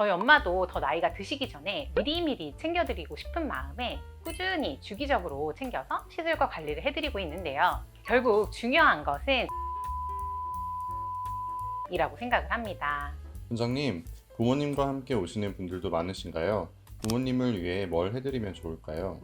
저희 엄마도 더 나이가 드시기 전에 미리미리 챙겨드리고 싶은 마음에 꾸준히 주기적으로 챙겨서 시술과 관리를 해드리고 있는데요. 결국 중요한 것은 이라고 생각을 합니다. 원장님, 부모님과 함께 오시는 분들도 많으신가요? 부모님을 위해 뭘 해드리면 좋을까요?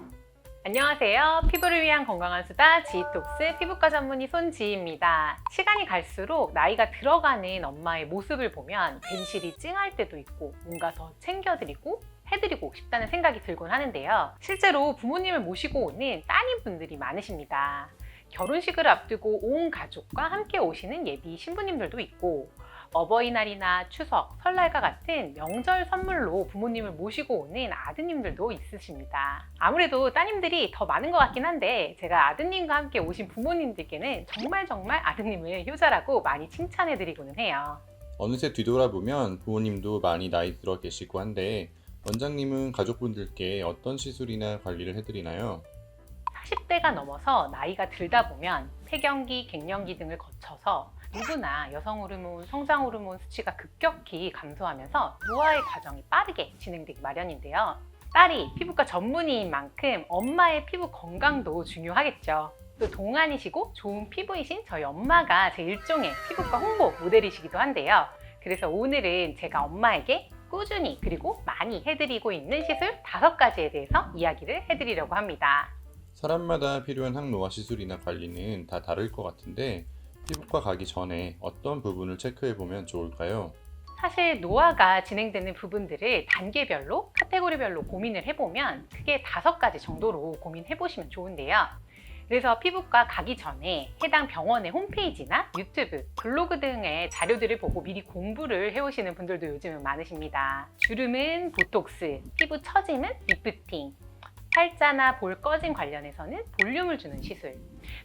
안녕하세요. 피부를 위한 건강한 수다 지톡스 피부과 전문의 손지입니다. 시간이 갈수록 나이가 들어가는 엄마의 모습을 보면 괜시리 찡할 때도 있고 뭔가 더 챙겨드리고 해드리고 싶다는 생각이 들곤 하는데요. 실제로 부모님을 모시고 오는 따님분들이 많으십니다. 결혼식을 앞두고 온 가족과 함께 오시는 예비 신부님들도 있고 어버이날이나 추석, 설날과 같은 명절 선물로 부모님을 모시고 오는 아드님들도 있으십니다. 아무래도 따님들이 더 많은 것 같긴 한데 제가 아드님과 함께 오신 부모님들께는 정말 정말 아드님을 효자라고 많이 칭찬해드리고는 해요. 어느새 뒤돌아보면 부모님도 많이 나이 들어 계시고 한데 원장님은 가족분들께 어떤 시술이나 관리를 해드리나요? 40대가 넘어서 나이가 들다 보면 폐경기, 갱년기 등을 거쳐서 누구나 여성 호르몬, 성장 호르몬 수치가 급격히 감소하면서 노화의 과정이 빠르게 진행되기 마련인데요. 딸이 피부과 전문의인 만큼 엄마의 피부 건강도 중요하겠죠. 또 동안이시고 좋은 피부이신 저희 엄마가 제 일종의 피부과 홍보 모델이시기도 한데요. 그래서 오늘은 제가 엄마에게 꾸준히 그리고 많이 해드리고 있는 시술 다섯 가지에 대해서 이야기를 해드리려고 합니다. 사람마다 필요한 항노화 시술이나 관리는 다 다를 것 같은데 피부과 가기 전에 어떤 부분을 체크해 보면 좋을까요? 사실 노화가 진행되는 부분들을 단계별로 카테고리별로 고민을 해보면 크게 다섯 가지 정도로 고민해 보시면 좋은데요. 그래서 피부과 가기 전에 해당 병원의 홈페이지나 유튜브, 블로그 등의 자료들을 보고 미리 공부를 해오시는 분들도 요즘은 많으십니다. 주름은 보톡스, 피부 처짐은 리프팅, 팔자나 볼 꺼짐 관련해서는 볼륨을 주는 시술,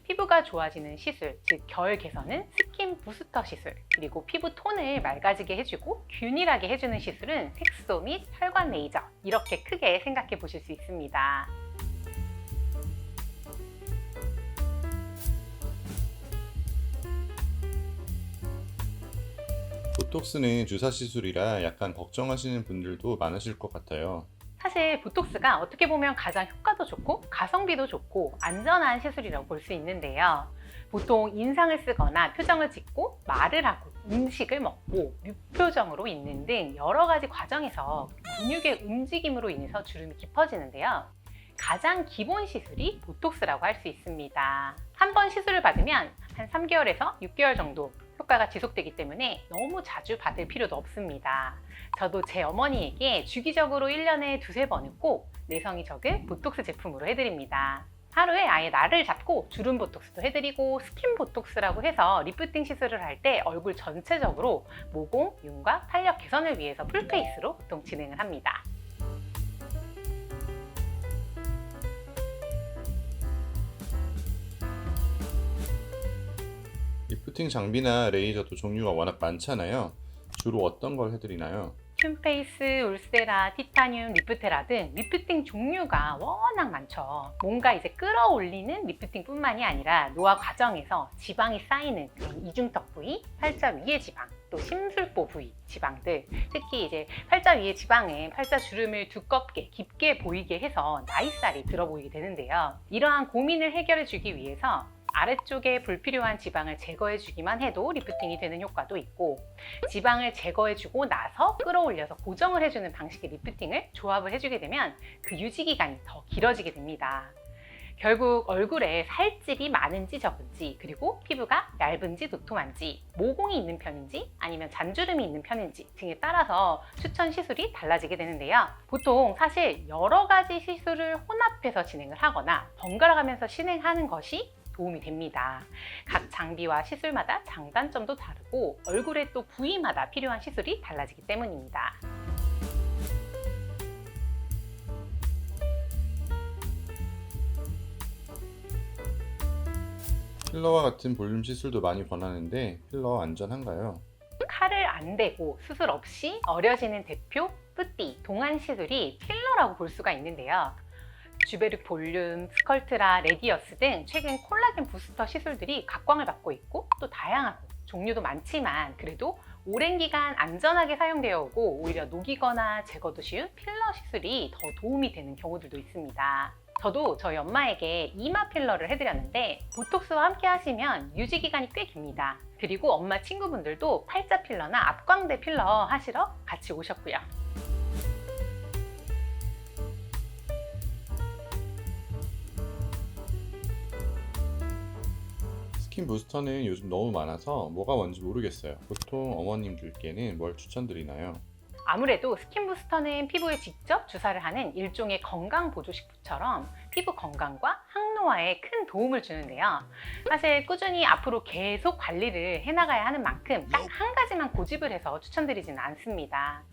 피부가 좋아지는 시술, 즉 결 개선은 스킨 부스터 시술, 그리고 피부 톤을 맑아지게 해주고 균일하게 해주는 시술은 색소 및 혈관 레이저 이렇게 크게 생각해 보실 수 있습니다. 보톡스는 주사 시술이라 약간 걱정하시는 분들도 많으실 것 같아요. 사실 보톡스가 어떻게 보면 가장 효과도 좋고 가성비도 좋고 안전한 시술이라고 볼 수 있는데요. 보통 인상을 쓰거나 표정을 짓고 말을 하고 음식을 먹고 무표정으로 있는 등 여러 가지 과정에서 근육의 움직임으로 인해서 주름이 깊어지는데요. 가장 기본 시술이 보톡스라고 할 수 있습니다. 한 번 시술을 받으면 한 3개월에서 6개월 정도 효과가 지속되기 때문에 너무 자주 받을 필요도 없습니다. 저도 제 어머니에게 주기적으로 1년에 두세 번은 꼭 내성이 적은 보톡스 제품으로 해드립니다. 하루에 아예 날을 잡고 주름 보톡스도 해드리고 스킨 보톡스라고 해서 리프팅 시술을 할 때 얼굴 전체적으로 모공, 윤곽, 탄력 개선을 위해서 풀페이스로 보통 진행을 합니다. 리프팅 장비나 레이저도 종류가 워낙 많잖아요. 주로 어떤 걸 해드리나요? 큐페이스, 울세라, 티타늄, 리프테라 등 리프팅 종류가 워낙 많죠. 뭔가 이제 끌어올리는 리프팅뿐만이 아니라 노화 과정에서 지방이 쌓이는 그런 이중턱 부위, 팔자 위의 지방, 또 심술보 부위 지방들, 특히 이제 팔자 위의 지방은 팔자 주름을 두껍게 깊게 보이게 해서 나이살이 들어 보이게 되는데요. 이러한 고민을 해결해 주기 위해서 아래쪽에 불필요한 지방을 제거해 주기만 해도 리프팅이 되는 효과도 있고 지방을 제거해 주고 나서 끌어올려서 고정을 해주는 방식의 리프팅을 조합을 해주게 되면 그 유지 기간이 더 길어지게 됩니다. 결국 얼굴에 살집이 많은지 적은지 그리고 피부가 얇은지 도톰한지 모공이 있는 편인지 아니면 잔주름이 있는 편인지 등에 따라서 추천 시술이 달라지게 되는데요. 보통 사실 여러 가지 시술을 혼합해서 진행을 하거나 번갈아 가면서 진행하는 것이 도움이 됩니다. 각 장비와 시술마다 장단점도 다르고 얼굴의 또 부위마다 필요한 시술이 달라지기 때문입니다. 필러와 같은 볼륨 시술도 많이 권하는데 필러 안전한가요? 칼을 안 대고 수술 없이 어려지는 대표 뿌띠 동안 시술이 필러라고 볼 수가 있는데요. 주베르 볼륨, 스컬트라, 레디어스 등 최근 콜라겐 부스터 시술들이 각광을 받고 있고 또 다양하고 종류도 많지만 그래도 오랜 기간 안전하게 사용되어 오고 오히려 녹이거나 제거도 쉬운 필러 시술이 더 도움이 되는 경우들도 있습니다. 저도 저희 엄마에게 이마 필러를 해드렸는데 보톡스와 함께 하시면 유지 기간이 꽤 깁니다. 그리고 엄마 친구분들도 팔자 필러나 앞광대 필러 하시러 같이 오셨고요. 스킨 부스터는 요즘 너무 많아서 뭐가 뭔지 모르겠어요. 보통 어머님들께는 뭘 추천드리나요? 아무래도 스킨 부스터는 피부에 직접 주사를 하는 일종의 건강 보조식품처럼 피부 건강과 항노화에 큰 도움을 주는데요. 사실 꾸준히 앞으로 계속 관리를 해나가야 하는 만큼 딱 한 가지만 고집을 해서 추천드리지는 않습니다.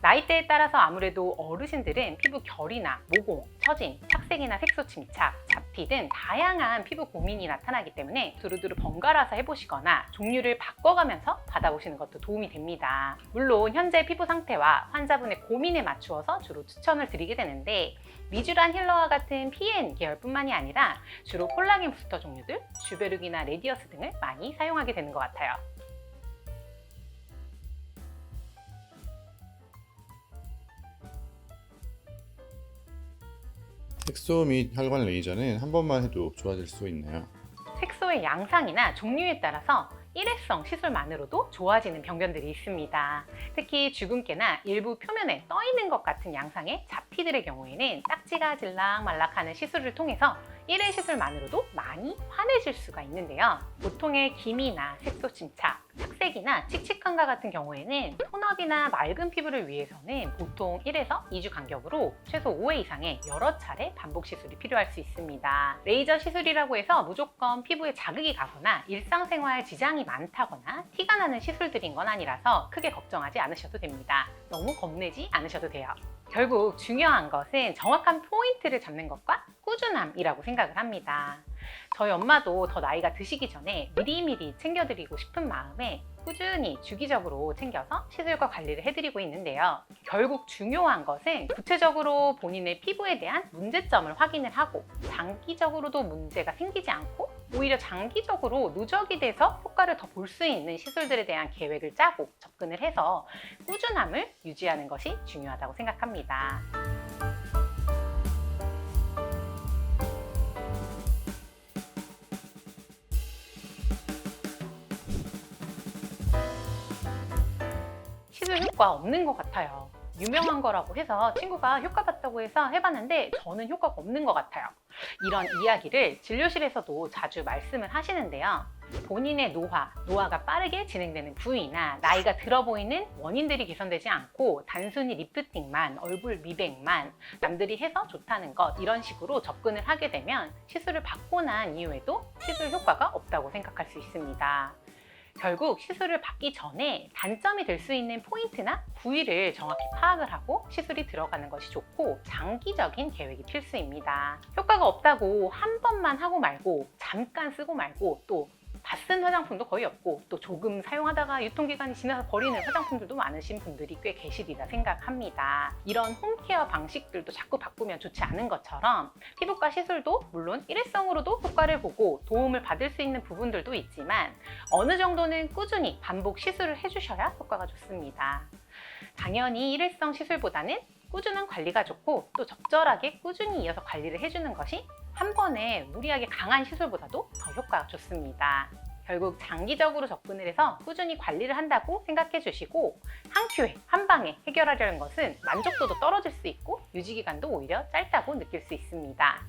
나이대에 따라서 아무래도 어르신들은 피부 결이나 모공, 처진, 착색이나 색소 침착, 잡티 등 다양한 피부 고민이 나타나기 때문에 두루두루 번갈아서 해보시거나 종류를 바꿔가면서 받아보시는 것도 도움이 됩니다. 물론 현재 피부 상태와 환자분의 고민에 맞추어서 주로 추천을 드리게 되는데 미주란 힐러와 같은 PN 계열뿐만이 아니라 주로 콜라겐 부스터 종류들, 주베르기나 레디어스 등을 많이 사용하게 되는 것 같아요. 색소 및 혈관 레이저는 한 번만 해도 좋아질 수 있나요? 색소의 양상이나 종류에 따라서 일회성 시술만으로도 좋아지는 병변들이 있습니다. 특히 주근깨나 일부 표면에 떠 있는 것 같은 양상의 잡티들의 경우에는 딱지가 질락말락하는 시술을 통해서 일회 시술만으로도 많이 환해질 수가 있는데요. 보통의 기미나 색소 침착, 착색이나 칙칙함과 같은 경우에는 톤업이나 맑은 피부를 위해서는 보통 1에서 2주 간격으로 최소 5회 이상의 여러 차례 반복 시술이 필요할 수 있습니다. 레이저 시술이라고 해서 무조건 피부에 자극이 가거나 일상생활 지장이 많다거나 티가 나는 시술들인 건 아니라서 크게 걱정하지 않으셔도 됩니다. 너무 겁내지 않으셔도 돼요. 결국 중요한 것은 정확한 포인트를 잡는 것과 꾸준함이라고 생각을 합니다. 저희 엄마도 더 나이가 드시기 전에 미리미리 챙겨드리고 싶은 마음에 꾸준히 주기적으로 챙겨서 시술과 관리를 해드리고 있는데요. 결국 중요한 것은 구체적으로 본인의 피부에 대한 문제점을 확인을 하고 장기적으로도 문제가 생기지 않고 오히려 장기적으로 누적이 돼서 효과를 더 볼 수 있는 시술들에 대한 계획을 짜고 접근을 해서 꾸준함을 유지하는 것이 중요하다고 생각합니다. 효과 없는 것 같아요. 유명한 거라고 해서 친구가 효과 봤다고 해서 해봤는데 저는 효과가 없는 것 같아요. 이런 이야기를 진료실에서도 자주 말씀을 하시는데요. 본인의 노화, 노화가 빠르게 진행되는 부위나 나이가 들어 보이는 원인들이 개선되지 않고 단순히 리프팅만, 얼굴 미백만 남들이 해서 좋다는 것 이런 식으로 접근을 하게 되면 시술을 받고 난 이후에도 시술 효과가 없다고 생각할 수 있습니다. 결국 시술을 받기 전에 단점이 될 수 있는 포인트나 부위를 정확히 파악을 하고 시술이 들어가는 것이 좋고 장기적인 계획이 필수입니다. 효과가 없다고 한 번만 하고 말고 잠깐 쓰고 말고 또 다쓴 화장품도 거의 없고 또 조금 사용하다가 유통기간이 지나서 버리는 화장품들도 많으신 분들이 꽤 계시리라 생각합니다. 이런 홈케어 방식들도 자꾸 바꾸면 좋지 않은 것처럼 피부과 시술도 물론 일회성으로도 효과를 보고 도움을 받을 수 있는 부분들도 있지만 어느 정도는 꾸준히 반복 시술을 해주셔야 효과가 좋습니다. 당연히 일회성 시술보다는 꾸준한 관리가 좋고 또 적절하게 꾸준히 이어서 관리를 해주는 것이 한 번에 무리하게 강한 시술보다도 더 효과가 좋습니다. 결국 장기적으로 접근을 해서 꾸준히 관리를 한다고 생각해 주시고 한 큐에 한 방에 해결하려는 것은 만족도도 떨어질 수 있고 유지 기간도 오히려 짧다고 느낄 수 있습니다.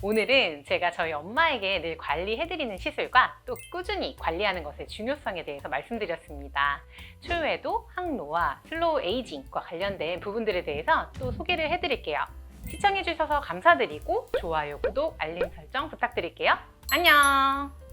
오늘은 제가 저희 엄마에게 늘 관리해드리는 시술과 또 꾸준히 관리하는 것의 중요성에 대해서 말씀드렸습니다. 추후에도 항노화, 슬로우 에이징과 관련된 부분들에 대해서 또 소개를 해드릴게요. 시청해주셔서 감사드리고 좋아요, 구독, 알림 설정 부탁드릴게요. 안녕!